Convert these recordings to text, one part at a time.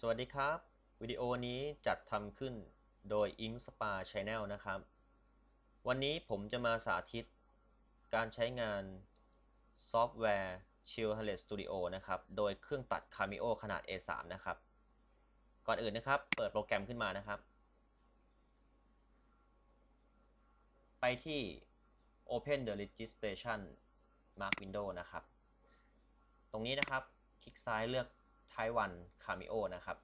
สวัสดีครับ วิดีโอนี้จัดทำขึ้นโดย Ink Spa Channel นะครับ วันนี้ผมจะมาสาธิตการใช้งานซอฟต์แวร์ Chill h a l e t Studio นะครับ โดยเครื่องตัด Cameo ขนาด A3 นะครับ ก่อนอื่นนะครับ เปิดโปรแกรมขึ้นมานะครับ ไปที่ Open the Registration Mark Window นะครับ ตรงนี้นะครับ คลิกซ้ายเลือก Taiwan Cameo นะครับ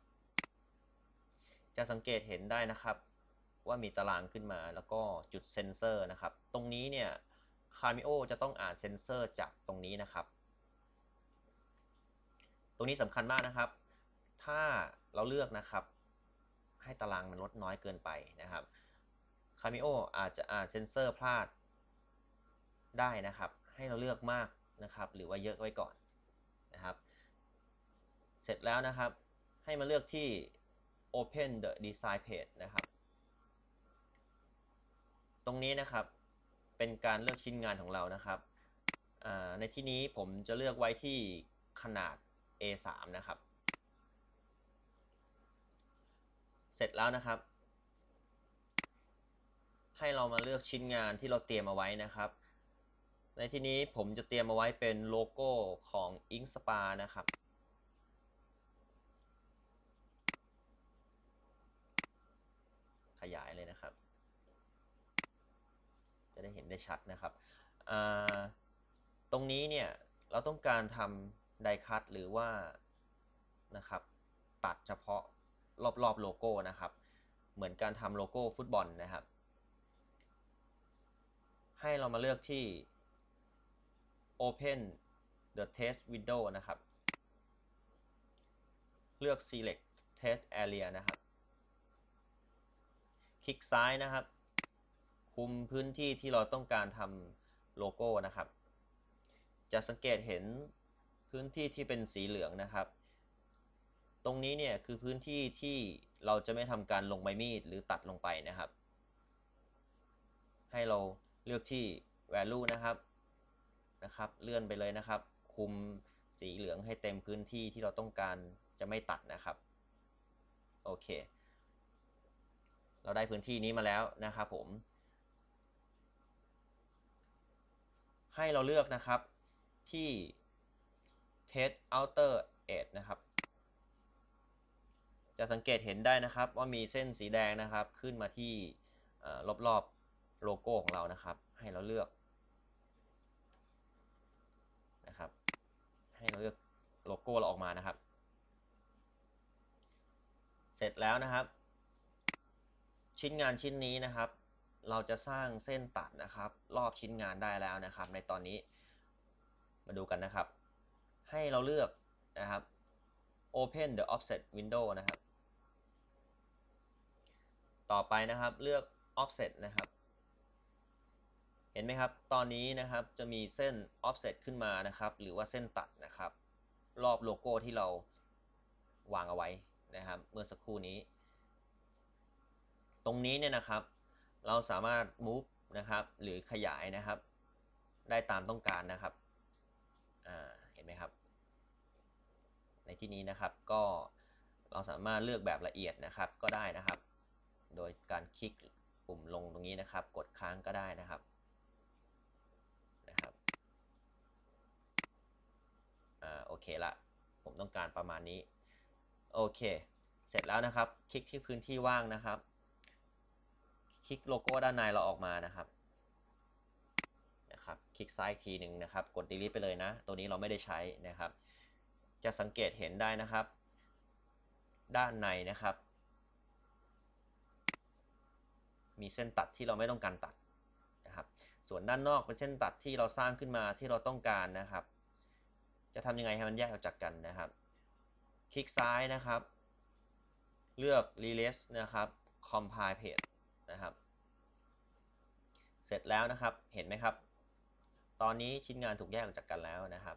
จะสังเกตเห็นได้นะครับ ว่ามีตารางขึ้นมาแล้วก็จุดเซนเซอร์นะครับ ตรงนี้เนี่ย Cameo จะต้องอ่านเซนเซอร์จากตรงนี้นะครับ ตรงนี้สำคัญมากนะครับ ถ้าเราเลือกนะครับ ให้ตารางมันลดน้อยเกินไปนะครับ Cameo อาจจะอ่านเซนเซอร์พลาดได้นะครับ ให้เราเลือกมากนะครับ หรือว่าเยอะไว้ก่อนนะครับ เสร็จแล้วนะครับ ให้มาเลือกที่ Open the Design Page นะครับ ตรงนี้นะครับเป็นการเลือกชิ้นงานของเรานะครับ ในที่นี้ผมจะเลือกไว้ที่ขนาด A3 นะครับ เสร็จแล้วนะครับ ให้เรามาเลือกชิ้นงานที่เราเตรียมเอาไว้นะครับ ในที่นี้ผมจะเตรียมเอาไว้เป็นโลโก้ของ Ink Spa นะครับ ขยายเลยนะครับ จะ ได้เห็นได้ชัดนะครับตรงนี้เนี่ยเราต้องการทำไดคัตหรือว่านะครับตัดเฉพาะรอบๆโลโก้นะครับ เหมือนการทำโลโก้ฟุตบอลนะครับ ให้เรามาเลือกที่ Open the test window นะครับ เลือก select test area นะครับ คลิกซ้ายนะครับ คุมพื้นที่ที่เราต้องการทำโลโก้นะครับ จะสังเกตเห็นพื้นที่ที่เป็นสีเหลืองนะครับ ตรงนี้เนี่ยคือพื้นที่ที่เราจะไม่ทำการลงใบมีดหรือตัดลงไปนะครับ ให้เราเลือกที่ value นะครับนะครับ เลื่อนไปเลยนะครับ คุมสีเหลืองให้เต็มพื้นที่ที่เราต้องการจะไม่ตัดนะครับ โอเค เราได้พื้นที่นี้มาแล้วนะครับผม ให้เราเลือกนะครับที่ test outer edge นะครับ จะสังเกตเห็นได้นะครับว่ามีเส้นสีแดงนะครับ ขึ้นมาที่รอบๆโลโก้ของเรานะครับ ให้เราเลือกนะครับ ให้เราเลือกโลโก้เราออกมานะครับ เสร็จแล้วนะครับ ชิ้นงานชิ้นนี้นะครับ เราจะสร้างเส้นตัดนะครับ รอบชิ้นงานได้แล้วนะครับ ในตอนนี้มาดูกันนะครับ ให้เราเลือกนะครับ Open the Offset Window นะครับ ต่อไปนะครับเลือก Offset นะครับ เห็นไหมครับ ตอนนี้นะครับจะมีเส้น Offset ขึ้นมานะครับ หรือว่าเส้นตัดนะครับ รอบโลโก้ที่เราวางเอาไว้นะครับ เมื่อสักครู่นี้ ตรงนี้เนี่ยนะครับ เราสามารถ move นะครับ หรือขยายนะครับ ได้ตามต้องการนะครับเห็นไหมครับ ในที่นี้นะครับก็เราสามารถเลือกแบบละเอียดนะครับก็ได้นะครับ โดยการคลิกปุ่มลงตรงนี้นะครับ กดค้างก็ได้นะครับนะครับอ่าโอเคละผมต้องการประมาณนี้โอเค เสร็จแล้วนะครับ คลิกที่พื้นที่ว่างนะครับ คลิกโลโก้ด้านในเราออกมานะครับนะครับ คลิกซ้ายทีหนึ่งนะครับ กด delete ไปเลยนะ ตัวนี้เราไม่ได้ใช้นะครับ จะสังเกตเห็นได้นะครับ ด้านในนะครับ มีเส้นตัดที่เราไม่ต้องการตัดนะครับ ส่วนด้านนอกเป็นเส้นตัดที่เราสร้างขึ้นมาที่เราต้องการนะครับ จะทำยังไงให้มันแยกออกจากกันนะครับ คลิกซ้ายนะครับ เลือก release นะครับ compile page นะครับ เสร็จแล้วนะครับเห็นไหมครับ ตอนนี้ชิ้นงานถูกแยกออกจากกันแล้วนะครับ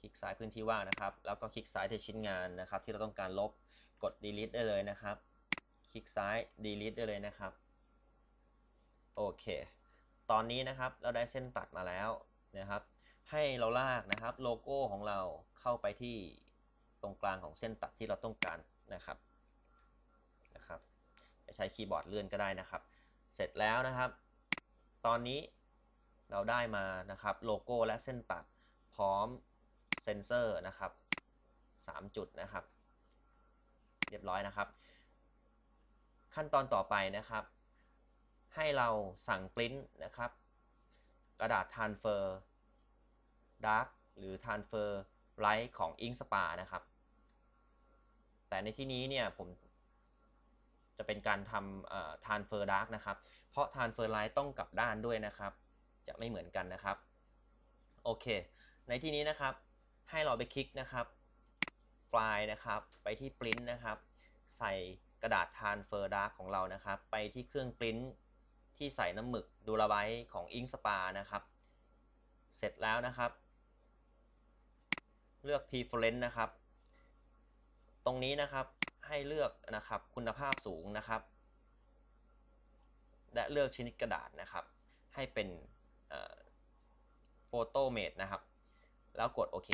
คลิกซ้ายพื้นที่ว่างนะครับ แล้วก็คลิกซ้ายที่ชิ้นงานนะครับ ที่เราต้องการลบกด delete ได้เลยนะครับ คลิกซ้าย delete ได้เลยนะครับโอเค ตอนนี้นะครับเราได้เส้นตัดมาแล้วนะครับ ให้เราลากนะครับโลโก้ของเราเข้าไปที่ตรงกลางของเส้นตัดที่เราต้องการนะครับ ใช้คีย์บอร์ดเลื่อนก็ได้นะครับ เสร็จแล้วนะครับ ตอนนี้เราได้มานะครับโลโก้และเส้นตัดพร้อมเซนเซอร์นะครับ 3 จุดนะครับ เรียบร้อยนะครับ ขั้นตอนต่อไปนะครับ ให้เราสั่งปริ้นนะครับ กระดาษ transfer dark หรือ transfer light ของ Ink Spa นะครับ แต่ในที่นี้เนี่ยผม จะเป็นการทำ transfer dark นะครับ เพราะ transfer light ต้องกลับด้านด้วยนะครับ จะไม่เหมือนกันนะครับ โอเค ในที่นี้นะครับ ให้เราไปคลิกนะครับไฟล์นะครับ ไปที่ print นะครับ ใส่กระดาษ transfer dark ของเรานะครับ ไปที่เครื่อง print ที่ใส่น้ำหมึกดูระไบของ Ink Spa นะครับ เสร็จแล้วนะครับ เลือก preference นะครับ ตรงนี้นะครับ ให้เลือกนะครับคุณภาพสูงนะครับ และเลือกชนิดกระดาษนะครับ ให้เป็นโฟโต้เมดนะครับ แล้วกดโอเค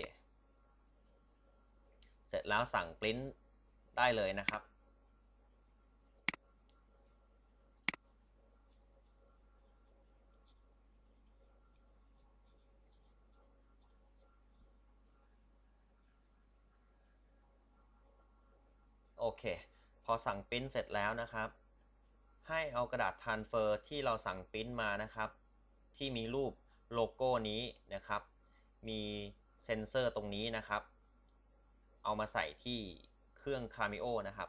เสร็จแล้วสั่งปริ้นได้เลยนะครับ โอเค พอสั่งปริ้นเสร็จแล้วนะครับ ให้เอากระดาษ transfer ที่เราสั่งปริ้นมานะครับ ที่มีรูปโลโก้นี้นะครับ มีเซ็นเซอร์ตรงนี้นะครับ เอามาใส่ที่เครื่อง Cameo นะครับ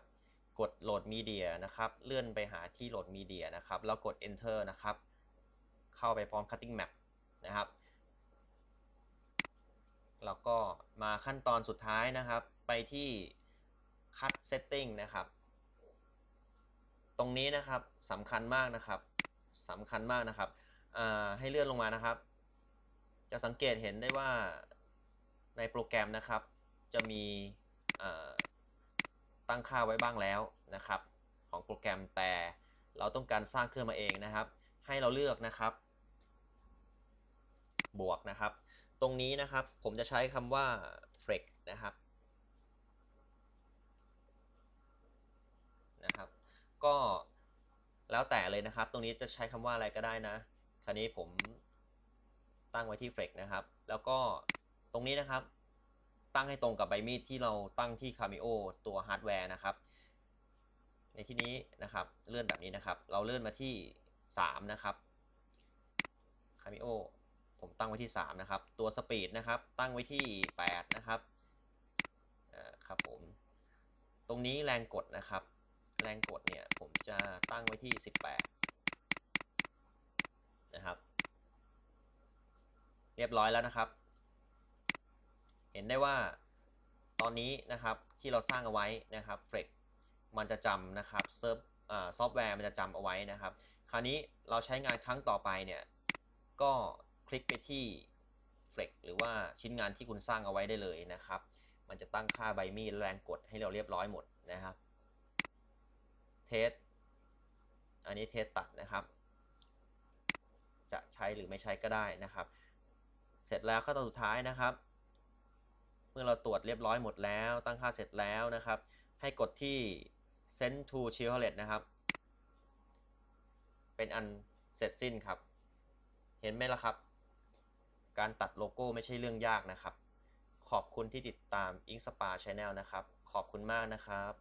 กดโหลดมีเดียนะครับ เลื่อนไปหาที่โหลดมีเดียนะครับ แล้วกด enter นะครับ เข้าไปพร้อม cutting map นะครับ แล้วก็มาขั้นตอนสุดท้ายนะครับ ไปที่ cut setting นะครับ ตรงนี้นะครับสำคัญมากนะครับสำคัญมากนะครับให้เลื่อนลงมานะครับ จะสังเกตเห็นได้ว่าในโปรแกรมนะครับ จะมีตั้งค่าไว้บ้างแล้วนะครับ ของโปรแกรมแต่เราต้องการสร้างเครื่องมาเองนะครับ ให้เราเลือกนะครับ บวกนะครับ ตรงนี้นะครับผมจะใช้คำว่า flex นะคนะครับ ก็แล้วแต่เลยนะครับ ตรงนี้จะใช้คำว่าอะไรก็ได้นะ คราวนี้ผมตั้งไว้ที่ flex นะครับ แล้วก็ตรงนี้นะครับ ตั้งให้ตรงกับใบมีดที่เราตั้งที่ Cameo ตัวฮาร์ดแวร์นะครับ ในที่นี้นะครับเลื่อนแบบนี้นะครับ เราเลื่อนมาที่ 3 นะครับ Cameo ผมตั้งไว้ที่ 3 นะครับ ตัวสปีดนะครับ ตั้งไว้ที่ 8 นะครับครับผม ตรงนี้แรงกดนะครับ แรงกดเนี่ยผมจะตั้งไว้ที่ 18 นะครับ เรียบร้อยแล้วนะครับ เห็นได้ว่าตอนนี้นะครับที่เราสร้างเอาไว้นะครับ Flex มันจะจำนะครับเซิร์ฟซอฟต์แวร์มันจะจำเอาไว้นะครับ คราวนี้เราใช้งานครั้งต่อไปเนี่ยก็คลิกไปที่ Flex หรือว่าชิ้นงานที่คุณสร้างเอาไว้ได้เลยนะครับ มันจะตั้งค่าใบมีดแรงกดให้เราเรียบร้อยหมดนะครับ สอันนี้เทสตัดนะครับ จะใช้หรือไม่ใช้ก็ได้นะครับ เสร็จแล้วขั้นตอนสุดท้ายนะครับ เมื่อเราตรวจเรียบร้อยหมดแล้ว ตั้งค่าเสร็จแล้วนะครับ ให้กดที่ send to c h i l l e t นะครับ เป็นอันเสร็จสิ้นครับ เห็นไหมล่ะครับ การตัดโลโก้ไม่ใช่เรื่องยากนะครับ ขอบคุณที่ติดตาม Ink Spa Channel นะครับ ขอบคุณมากนะครับ